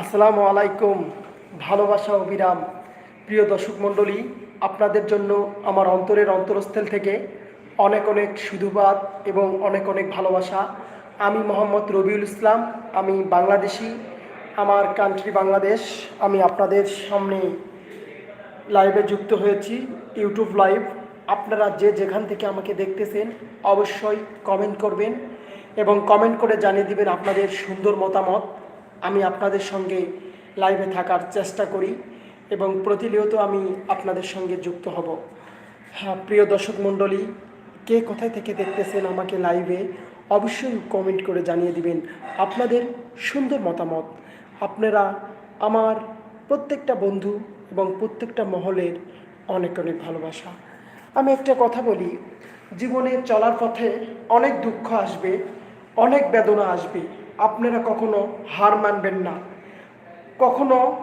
আসসালামু আলাইকুম, ভালোবাসা অবিরাম প্রিয় দর্শক মণ্ডলী, আপনাদের জন্য আমার অন্তরের অন্তরস্থল থেকে অনেক অনেক সুধুবাদ এবং অনেক অনেক ভালোবাসা। আমি মোহাম্মদ রবিউল ইসলাম, আমি বাংলাদেশি, আমার কান্ট্রি বাংলাদেশ। আমি আপনাদের সামনে লাইভে যুক্ত হয়েছি ইউটিউব লাইভ আপনারা যে যেখান থেকে আমাকে দেখতেছেন, অবশ্যই কমেন্ট করবেন এবং কমেন্ট করে জানিয়ে দিবেন আপনাদের সুন্দর মতামত। আমি আপনাদের সঙ্গে লাইভে থাকার চেষ্টা করি এবং প্রতিনিয়ত আমি আপনাদের সঙ্গে যুক্ত হব। হ্যাঁ প্রিয় দর্শক মণ্ডলী, কে কোথায় থেকে দেখতেছেন আমাকে লাইভে অবশ্যই কমেন্ট করে জানিয়ে দিবেন আপনাদের সুন্দর মতামত। আপনারা আমার প্রত্যেকটা বন্ধু এবং প্রত্যেকটা মহলের অনেক অনেক ভালোবাসা। আমি একটা কথা বলি, জীবনে চলার পথে অনেক দুঃখ আসবে, অনেক বেদনা আসবে। আপনারা কখনো হার মানবেন না। কখনো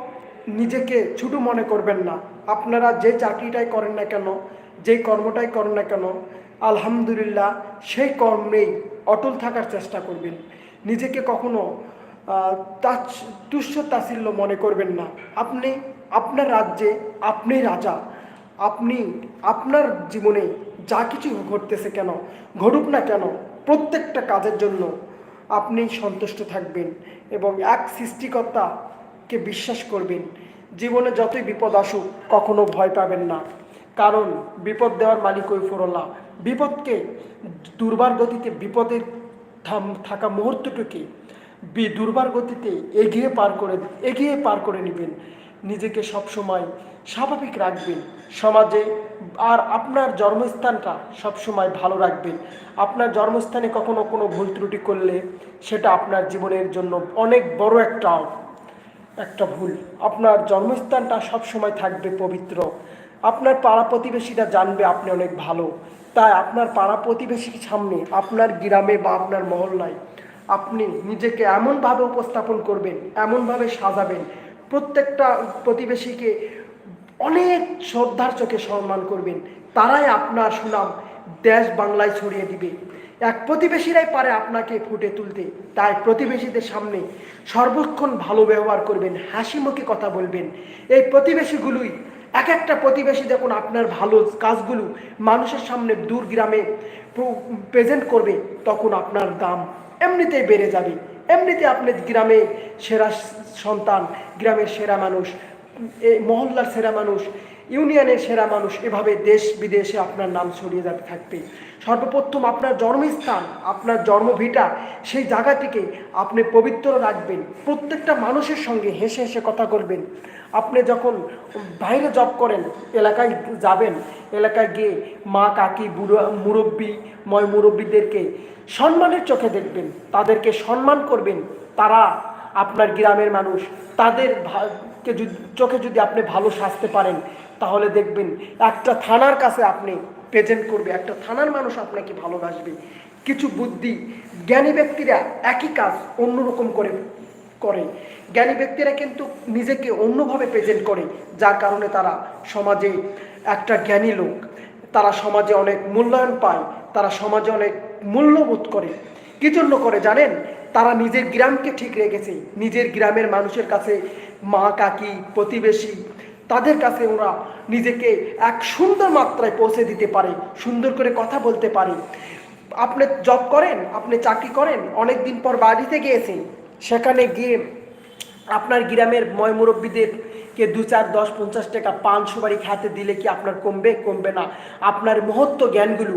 নিজেকে ছোটো মনে করবেন না। আপনারা যে চাকরিটাই করেন না কেন, যে কর্মটাই করেন না কেন, আলহামদুলিল্লাহ সেই কর্মেই অটল থাকার চেষ্টা করবেন। নিজেকে কখনো তাচ, তুচ্ছ তাচ্ছিল্য মনে করবেন না। আপনি আপনার রাজ্যে আপনি রাজা। আপনি আপনার জীবনে যা কিছু ঘটতেছে কেন, ঘটুক না কেন, প্রত্যেকটা কাজের জন্য আপনি সন্তুষ্ট থাকবেন এবং এক সৃষ্টিকর্তাকে বিশ্বাস করবেন। জীবনে যতই বিপদ আসুক, কখনো ভয় পাবেন না। কারণ বিপদ দেওয়ার মালিক ওই ফোরলা। বিপদকে দুর্বার গতিতে বিপদে থাম- থাকা মুহূর্তটুকে বি, দুর্বার গতিতে এগিয়ে পার করে, এগিয়ে পার করে নেবেন। নিজেকে সবসময় স্বাভাবিক রাখবেন। সমাজে আর আপনার জন্মস্থানটা সবসময় ভালো রাখবেন। আপনার জন্মস্থানে কখনো কোনো ভুল ত্রুটি করলে সেটা আপনার জীবনের জন্য অনেক বড় একটা একটা ভুল। আপনার জন্মস্থানটা সবসময় থাকবে পবিত্র। আপনার পাড়া প্রতিবেশীরা জানবে আপনি অনেক ভালো। তাই আপনার পাড়া প্রতিবেশীর সামনে, আপনার গ্রামে বা আপনার মহল্লায় আপনি নিজেকে এমনভাবে উপস্থাপন করবেন, এমনভাবে সাজাবেন প্রত্যেকটা প্রতিবেশীকে অনেক শ্রদ্ধার চোখে সম্মান করবেন। তারাই আপনার সুনাম দেশ বাংলায় ছড়িয়ে দিবে। এক প্রতিবেশীরাই পারে আপনাকে ফুটে তুলতে। তাই প্রতিবেশীদের সামনে সর্বক্ষণ ভালো ব্যবহার করবেন হাসি মুখে কথা বলবেন। এই প্রতিবেশীগুলোই এক একটা প্রতিবেশী যখন আপনার ভালো কাজগুলো মানুষের সামনে দূর গ্রামে প্রেজেন্ট করবে, তখন আপনার দাম এমনিতেই বেড়ে যাবে। এমনিতে আপনি গ্রামে সেরা সন্তান গ্রামের সেরা মানুষ মহল্লার সেরা মানুষ ইউনিয়নের সেরা মানুষ, এভাবে দেশ বিদেশে আপনার নাম ছড়িয়ে যাবে থাকবে। সর্বপ্রথম আপনার জন্মস্থান, আপনার জন্মভিটা, সেই জায়গাটিকে আপনি পবিত্র রাখবেন। প্রত্যেকটা মানুষের সঙ্গে হেসে হেসে কথা করবেন আপনি যখন বাইরে জব করেন, এলাকায় যাবেন, এলাকায় গিয়ে মা, কাকি, বুড়ো, মুরব্বী, ময় মুরব্বীদেরকে সম্মানের চোখে দেখবেন, তাদেরকে সম্মান করবেন। তারা আপনার গ্রামের মানুষ, তাদের কে যদি চোখে যদি আপনি ভালো সাজতে পারেন, তাহলে দেখবেন একটা থানার কাছে আপনি প্রেজেন্ট করবে, একটা থানার মানুষ আপনাকে ভালোবাসবে। কিছু বুদ্ধি, জ্ঞানী ব্যক্তিরা একই কাজ অন্যরকম করে করে। জ্ঞানী ব্যক্তিরা কিন্তু নিজেকে অন্যভাবে প্রেজেন্ট করে, যার কারণে তারা সমাজে একটা জ্ঞানী লোক। তারা সমাজে অনেক মূল্যায়ন পায়, তারা সমাজে অনেক মূল্যবোধ করে। কি জন্য করে জানেন? তারা নিজের গ্রামকে ঠিক রেখেছে। নিজের গ্রামের মানুষের কাছে মা, কাকি, প্রতিবেশী, তাদের কাছে ওরা নিজেকে এক সুন্দর মাত্রায় পৌঁছে দিতে পারে, সুন্দর করে কথা বলতে পারে। আপনি জব করেন, আপনি চাকরি করেন অনেক দিন পর বাড়িতে গিয়েছেন, সেখানে গিয়ে আপনার গ্রামের ময় মুরব্বীদেরকে দু চার, দশ, পঞ্চাশ টাকা পান সুপারি খাতে দিলে কি আপনার কমবে? কমবে না। আপনার মহত্ব জ্ঞানগুলো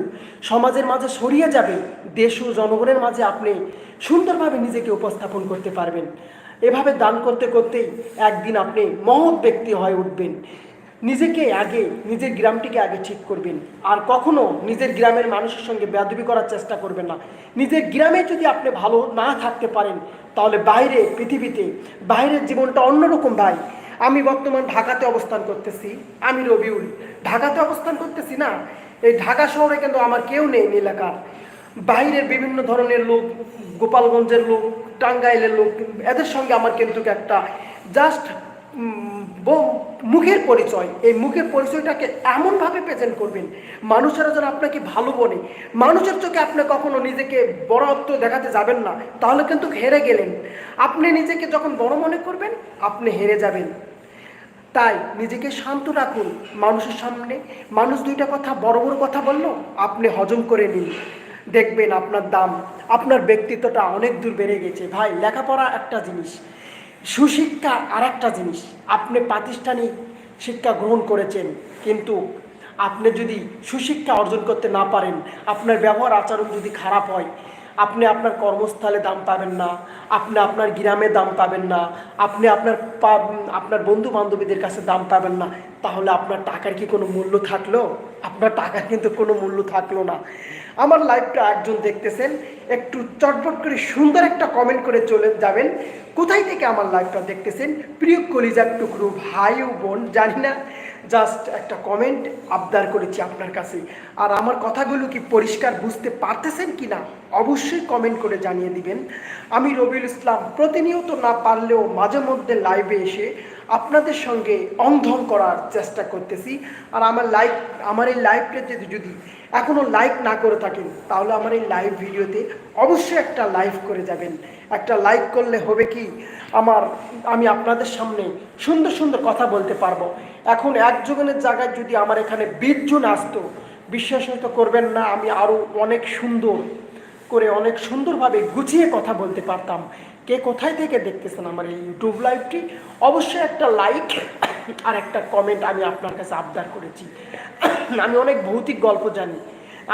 সমাজের মাঝে সরিয়ে যাবে, দেশ ও জনগণের মাঝে আপনি সুন্দরভাবে নিজেকে উপস্থাপন করতে পারবেন। এভাবে দান করতে করতেই একদিন আপনি মহৎ ব্যক্তি হয়ে উঠবেন। নিজেকে আগে, নিজের গ্রামটিকে আগে ঠিক করবেন। আর কখনো নিজের গ্রামের মানুষের সঙ্গে বেয়াদবি করার চেষ্টা করবেন না। নিজের গ্রামে যদি আপনি ভালো না থাকতে পারেন, তাহলে বাইরে, পৃথিবীতে, বাইরের জীবনটা অন্যরকম ভাই। আমি বর্তমান ঢাকাতে অবস্থান করতেছি, আমি রবিউল। ঢাকাতে অবস্থান করতেছি না, এই ঢাকা শহরে কিন্তু আমার কেউ নেই এলাকার। বাইরের বিভিন্ন ধরনের লোক, গোপালগঞ্জের লোক, টাঙ্গাইলের লোক, এদের সঙ্গে আমার কিন্তু একটা জাস্ট মুখের পরিচয়। এই মুখের পরিচয়টাকে এমনভাবে প্রেজেন্ট করবেন, মানুষেরা যেন আপনাকে ভালো বলে। মানুষের চোখে আপনি কখনো নিজেকে বড়ত্ব দেখাতে যাবেন না, তাহলে কিন্তু হেরে গেলেন। আপনি নিজেকে যখন বড় মনে করবেন, আপনি হেরে যাবেন। তাই নিজেকে শান্ত রাখুন, মানুষের সামনে। মানুষ দুইটা কথা, বড় বড় কথা বলল, আপনি হজম করে নিন। দেখবেন আপনার দাম, আপনার ব্যক্তিত্বটা অনেক দূর বেড়ে গেছে। ভাই, লেখাপড়া একটা জিনিস। সুশিক্ষা আর একটা জিনিস। আপনি প্রাতিষ্ঠানিক শিক্ষা গ্রহণ করেছেন, কিন্তু আপনি যদি সুশিক্ষা অর্জন করতে না পারেন, আপনার ব্যবহার আচরণ যদি খারাপ হয় আপনি আপনার কর্মস্থলে দাম পাবেন না, আপনি আপনার গ্রামে দাম পাবেন না, আপনি আপনার আপনার বন্ধু বান্ধবীদের কাছে দাম পাবেন না, তাহলে আপনার টাকার কি কোনো মূল্য থাকল? আপনার টাকার কিন্তু কোনো মূল্য থাকল না। আমার লাইভটা একজন দেখতেছেন, একটু চটপট করে সুন্দর একটা কমেন্ট করে চলে যাবেন। কোথায় থেকে আমার লাইভটা দেখতেছেন? প্রিয় কলিজার টুকরু ভাই ও বোন, জানি না। জাস্ট একটা কমেন্ট আবদার করেছি আপনার কাছে। আর আমার কথাগুলো কি পরিষ্কার বুঝতে পারতেছেন কি না অবশ্যই কমেন্ট করে জানিয়ে দিবেন। আমি রবিউল ইসলাম প্রতিনিয়ত না পারলেও মাঝে মধ্যে লাইভে এসে আপনাদের সঙ্গে অন্ধন করার চেষ্টা করতেছি। আর আমার লাইভ আমার এই লাইভটা যদি যদি এখনও লাইক না করে থাকেন, তাহলে আমার এই লাইভ ভিডিওতে অবশ্যই একটা লাইভ করে যাবেন। একটা লাইক করলে হবে কি, আমার, আমি আপনাদের সামনে সুন্দর সুন্দর কথা বলতে পারব। এখন একজনের জায়গায় যদি আমার এখানে বিশ জন আসতো, বিশ্বাস হয়তো করবেন না, আমি আরও অনেক সুন্দর করে, অনেক সুন্দরভাবে গুছিয়ে কথা বলতে পারতাম। কে কোথায় থেকে দেখতেছেন আমার এই ইউটিউব লাইভটি অবশ্যই একটা লাইক আর একটা কমেন্ট আমি আপনার কাছে আবদার করেছি। আমি অনেক ভৌতিক গল্প জানি।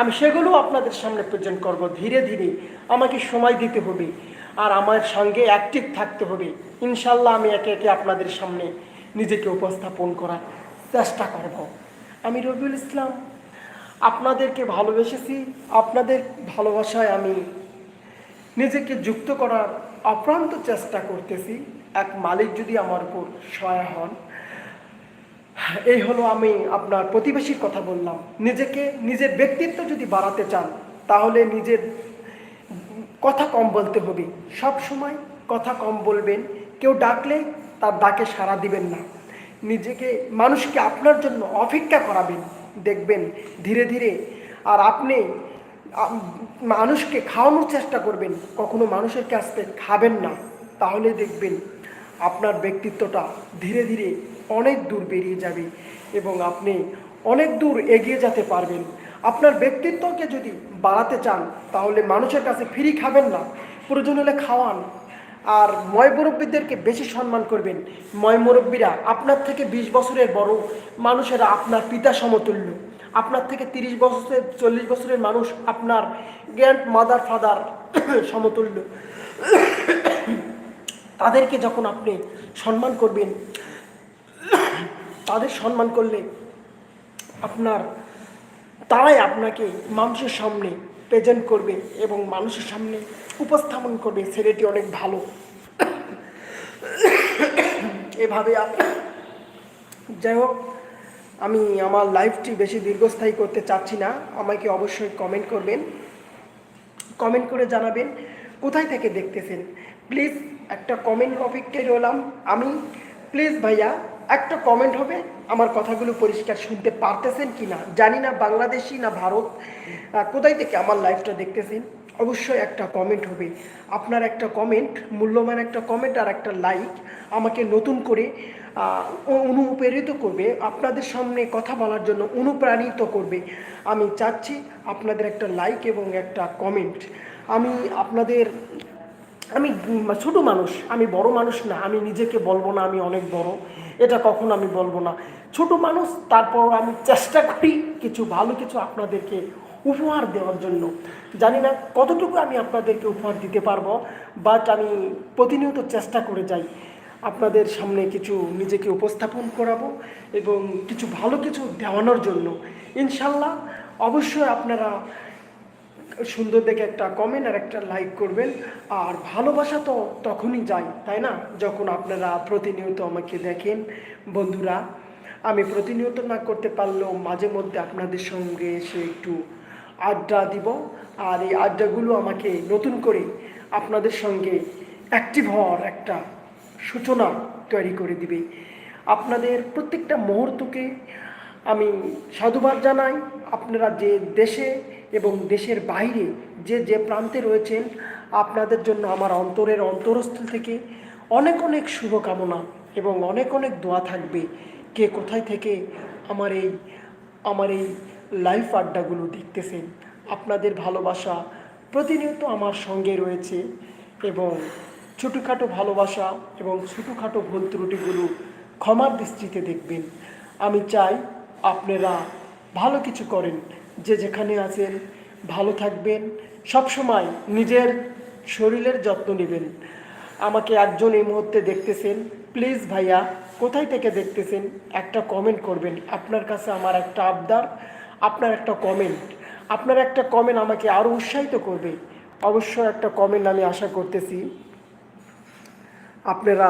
আমি সেগুলো আপনাদের সামনে প্রেজেন্ট করব। ধীরে ধীরে আমাকে সময় দিতে হবে আর আমার সঙ্গে অ্যাক্টিভ থাকতে হবে। ইনশাল্লাহ আমি একে একে আপনাদের সামনে নিজেকে উপস্থাপন করার চেষ্টা করব। আমি রবিউল ইসলাম, আপনাদেরকে ভালোবেসেছি। আপনাদের ভালোবাসায় আমি নিজেকে যুক্ত করার অপ্রান্ত চেষ্টা করতেছি, এক মালিক যদি আমার উপর সহায় হন। এই হলো আমি আপনার প্রতিবেশীর কথা বললাম। নিজেকে, নিজের ব্যক্তিত্ব যদি বাড়াতে চান, তাহলে নিজের কথা কম বলতে হবে। সব সময় কথা কম বলবেন, কেউ ডাকলে তার ডাকে সাড়া দিবেন না। নিজেকে, মানুষকে আপনার জন্য অপেক্ষা করাবেন। দেখবেন ধীরে ধীরে আর আপনি মানুষকে খাওয়ানোর চেষ্টা করবেন, কখনো মানুষের কাছ থেকে খাবেন না, তাহলে দেখবেন আপনার ব্যক্তিত্বটা ধীরে ধীরে অনেক দূর বেরিয়ে যাবে এবং আপনি অনেক দূর এগিয়ে যেতে পারবেন। আপনার ব্যক্তিত্বকে যদি বাড়াতে চান, তাহলে মানুষের কাছে ফ্রি খাবেন না, প্রয়োজন হলে খাওয়ান। আর ময় মুরব্বীদেরকে বেশি সম্মান করবেন। ময় মুরব্বীরা আপনার থেকে বিশ বছরের বড়, মানুষেরা আপনার পিতা সমতুল্য। আপনার থেকে তিরিশ বছরের চল্লিশ বছরের মানুষ আপনার গ্র্যান্ড মাদার ফাদার সমতুল্য। তাদেরকে যখন আপনি সম্মান করবেন, তাদের সম্মান করলে আপনার, তারাই আপনাকে মানুষের সামনে প্রেজেন্ট করবে এবং মানুষের সামনে উপস্থাপন করবে। ছেলেটি অনেক ভালো। এভাবে যাই হোক আমি আমার লাইফটি বেশি দীর্ঘস্থায়ী করতে চাচ্ছি না। আমাকে অবশ্যই কমেন্ট করবেন। কমেন্ট করে জানাবেন, কোথায় থেকে দেখতেছেন? প্লিজ একটা কমেন্ট অপেক্ষায় রইলাম। আমি প্লিজ ভাইয়া, একটা কমেন্ট হবে, আমার কথাগুলো পরিষ্কার শুনতে পারতেছেন কি না জানি না বাংলাদেশি না ভারত। কোথায় থেকে আমার লাইফটা দেখতেছেন? অবশ্যই একটা কমেন্ট হবে। আপনার একটা কমেন্ট মূল্যবান একটা কমেন্ট আর একটা লাইক আমাকে নতুন করে অনুপ্রেরিত করবে, আপনাদের সামনে কথা বলার জন্য অনুপ্রাণিত করবে। আমি চাচ্ছি আপনাদের একটা লাইক এবং একটা কমেন্ট আমি আপনাদের, আমি ছোট মানুষ, আমি বড় মানুষ না, আমি নিজেকে বলব না, আমি অনেক বড়, এটা কখনো আমি বলব না। ছোট মানুষ, তারপর আমি চেষ্টা করি কিছু ভালো কিছু আপনাদেরকে উপহার দেওয়ার জন্য। জানি না কতটুকু আমি আপনাদেরকে উপহার দিতে পারব বাট আমি প্রতিনিয়ত চেষ্টা করে যাই আপনাদের সামনে কিছু নিজেকে উপস্থাপন করাবো এবং কিছু ভালো কিছু দেওয়ানোর জন্য। ইনশাল্লাহ অবশ্যই আপনারা সুন্দর দেখে একটা কমেন্ট আর একটা লাইক করবেন, আর ভালোবাসা তো তখনই যায়, তাই না? যখন আপনারা প্রতিনিয়ত আমাকে দেখেন, বন্ধুরা, আমি প্রতিনিয়ত না করতে পারলেও মাঝে মধ্যে আপনাদের সঙ্গে এসে একটু আড্ডা দিব। আর এই আড্ডাগুলো আমাকে নতুন করে আপনাদের সঙ্গে অ্যাক্টিভ হওয়ার একটা সূচনা তৈরি করে দিবে। আপনাদের প্রত্যেকটা মুহূর্তকে আমি সাধুবাদ জানাই। আপনারা যে দেশে এবং দেশের বাইরে যে যে প্রান্তে রয়েছেন, আপনাদের জন্য আমার অন্তরের অন্তরস্থল থেকে অনেক অনেক শুভকামনা এবং অনেক অনেক দোয়া থাকবে। কে কোথায় থেকে? আমার এই আমার এই লাইফ আড্ডাগুলো দেখতেছেন। আপনাদের ভালোবাসা প্রতিনিয়ত আমার সঙ্গে রয়েছে এবং ছোটোখাটো ভালোবাসা এবং ছোটোখাটো ভুল ত্রুটিগুলো ক্ষমার দৃষ্টিতে দেখবেন। আমি চাই আপনারা ভালো কিছু করেন। যে যেখানে আছেন, ভালো থাকবেন। সবসময় নিজের শরীরের যত্ন নেবেন। আমাকে একজন এই মুহূর্তে দেখতেছেন। প্লিজ ভাইয়া, কোথায় থেকে দেখতেছেন? একটা কমেন্ট করবেন। আপনার কাছে আমার একটা আবদার। আপনার একটা কমেন্ট আপনার একটা কমেন্ট আমাকে আরও উৎসাহিত করবে। অবশ্যই একটা কমেন্ট আমি আশা করতেছি আপনারা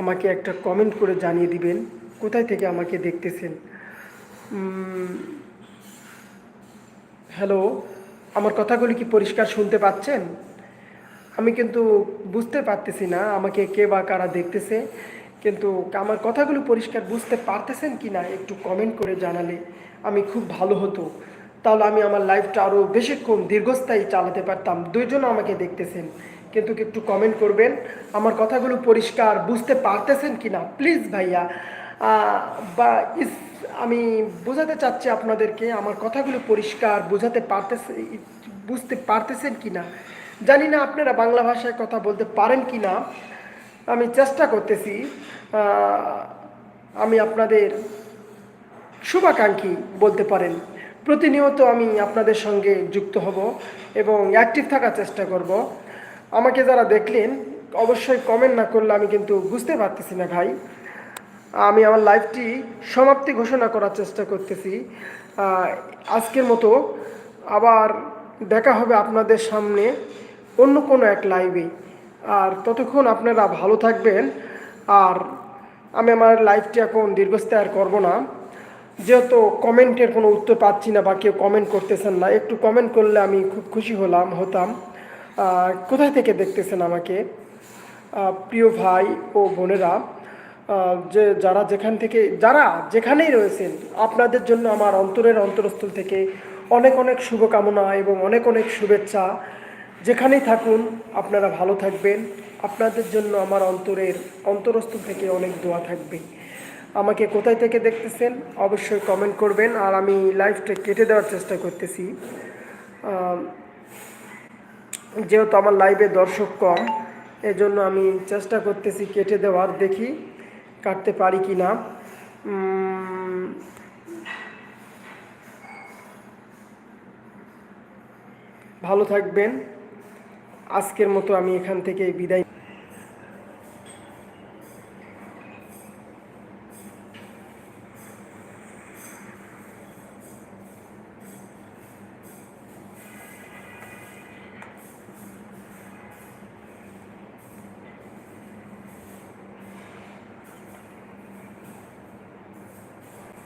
আমাকে একটা কমেন্ট করে জানিয়ে দিবেন, কোথায় থেকে আমাকে দেখতেছেন। হ্যালো আমার কথাগুলি কি পরিষ্কার শুনতে পাচ্ছেন? আমি কিন্তু বুঝতে পারতেছি না আমাকে কে বা কারা দেখতেছে, কিন্তু আমার কথাগুলো পরিষ্কার বুঝতে পারতেছেন কি না একটু কমেন্ট করে জানালে আমি খুব ভালো হতো। তাহলে আমি আমার লাইফটা আরও বেশিক্ষণ দীর্ঘস্থায়ী চালাতে পারতাম। দুইজন আমাকে দেখতেছেন। কিন্তু একটু কমেন্ট করবেন, আমার কথাগুলো পরিষ্কার বুঝতে পারতেছেন কি না প্লিজ ভাইয়া বা ইস, আমি বোঝাতে চাচ্ছি আপনাদেরকে, আমার কথাগুলো পরিষ্কার বোঝাতে পারতেছে, বুঝতে পারতেছেন কি না জানি না আপনারা বাংলা ভাষায় কথা বলতে পারেন কি না আমি চেষ্টা করতেছি। আমি আপনাদের শুভাকাঙ্ক্ষী বলতে পারেন। প্রতিনিয়ত আমি আপনাদের সঙ্গে যুক্ত হব এবং অ্যাক্টিভ থাকার চেষ্টা করব। আমাকে যারা দেখলেন, অবশ্যই কমেন্ট না করলে আমি কিন্তু বুঝতে পারতেছি না ভাই। আমি আমার লাইফটি সমাপ্তি ঘোষণা করার চেষ্টা করতেছি। আজকের মতো আবার দেখা হবে আপনাদের সামনে অন্য কোনো এক লাইভে আর ততক্ষণ আপনারা ভালো থাকবেন। আর আমি আমার লাইফটি এখন দীর্ঘস্থায়ী আর করব না। যেহেতু কমেন্টের কোনো উত্তর পাচ্ছি না বা কেউ কমেন্ট করতেছেন না, একটু কমেন্ট করলে আমি খুব খুশি হলাম, হতাম। কোথায় থেকে দেখতেছেন আমাকে? প্রিয় ভাই ও বোনেরা যে যারা যেখান থেকে, যারা যেখানেই রয়েছেন, আপনাদের জন্য আমার অন্তরের অন্তরস্থল থেকে অনেক অনেক শুভকামনা এবং অনেক অনেক শুভেচ্ছা। যেখানেই থাকুন, আপনারা ভালো থাকবেন। আপনাদের জন্য আমার অন্তরের অন্তরস্থল থেকে অনেক দোয়া থাকবে। আমাকে কোথায় থেকে দেখতেছেন অবশ্যই কমেন্ট করবেন আর আমি লাইভটা কেটে দেওয়ার চেষ্টা করতেছি। যেহেতু আমার লাইভে দর্শক কম, এজন্য আমি চেষ্টা করতেছি কেটে দেওয়ার, দেখি কাটতে পারি কি না ভালো থাকবেন। আজকের মতো আমি এখান থেকে বিদায়